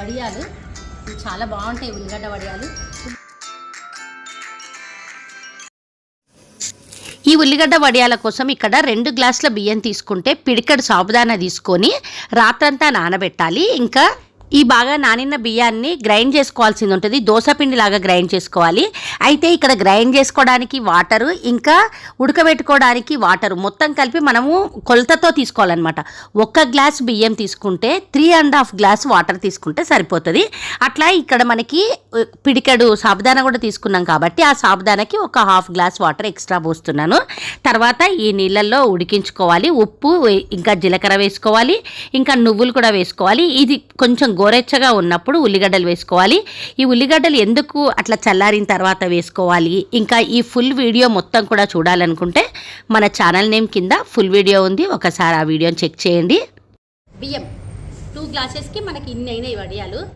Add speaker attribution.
Speaker 1: వడియాలు. చాలా బాగుంటాయి ఉల్లిగడ్డ వడియాలు. ఈ ఉల్లిగడ్డ వడియాల కోసం ఇక్కడ రెండు గ్లాసుల బియ్యం తీసుకుంటే పిడికడు సాబుదానా తీసుకొని రాత్రంతా నానబెట్టాలి. ఇంకా ఈ బాగా నానిన బియ్యాన్ని గ్రైండ్ చేసుకోవాల్సింది ఉంటుంది. దోశపిండిలాగా గ్రైండ్ చేసుకోవాలి. అయితే ఇక్కడ గ్రైండ్ చేసుకోవడానికి వాటరు ఇంకా ఉడకబెట్టుకోవడానికి వాటరు మొత్తం కలిపి మనము కొలతతో తీసుకోవాలన్నమాట. ఒక్క గ్లాస్ బియ్యం తీసుకుంటే three and half glass water తీసుకుంటే సరిపోతుంది. అట్లా ఇక్కడ మనకి పిడికెడు సాబుదానా కూడా తీసుకున్నాం కాబట్టి ఆ సాబుదానాకి ఒక హాఫ్ గ్లాస్ వాటర్ ఎక్స్ట్రా పోస్తున్నాను. తర్వాత ఈ నీళ్ళల్లో ఉడికించుకోవాలి. ఉప్పు వే- ఇంకా జీలకర్ర వేసుకోవాలి. ఇంకా నువ్వులు కూడా వేసుకోవాలి. ఇది కొంచెం గోరెచ్చగా ఉన్నప్పుడు ఉల్లిగడ్డలు వేసుకోవాలి. ఈ ఉల్లిగడ్డలు ఎందుకు అట్లా చల్లారిన తర్వాత వేసుకోవాలి? ఇంకా ఈ ఫుల్ వీడియో మొత్తం కూడా చూడాలనుకుంటే మన ఛానల్ నేమ్ కింద ఫుల్ వీడియో ఉంది. ఒకసారి ఆ వీడియోని చెక్ చేయండి. బియ్యం. టూ గ్లాసెస్కి మనకి ఇన్ని అయినాయి వడియాలు.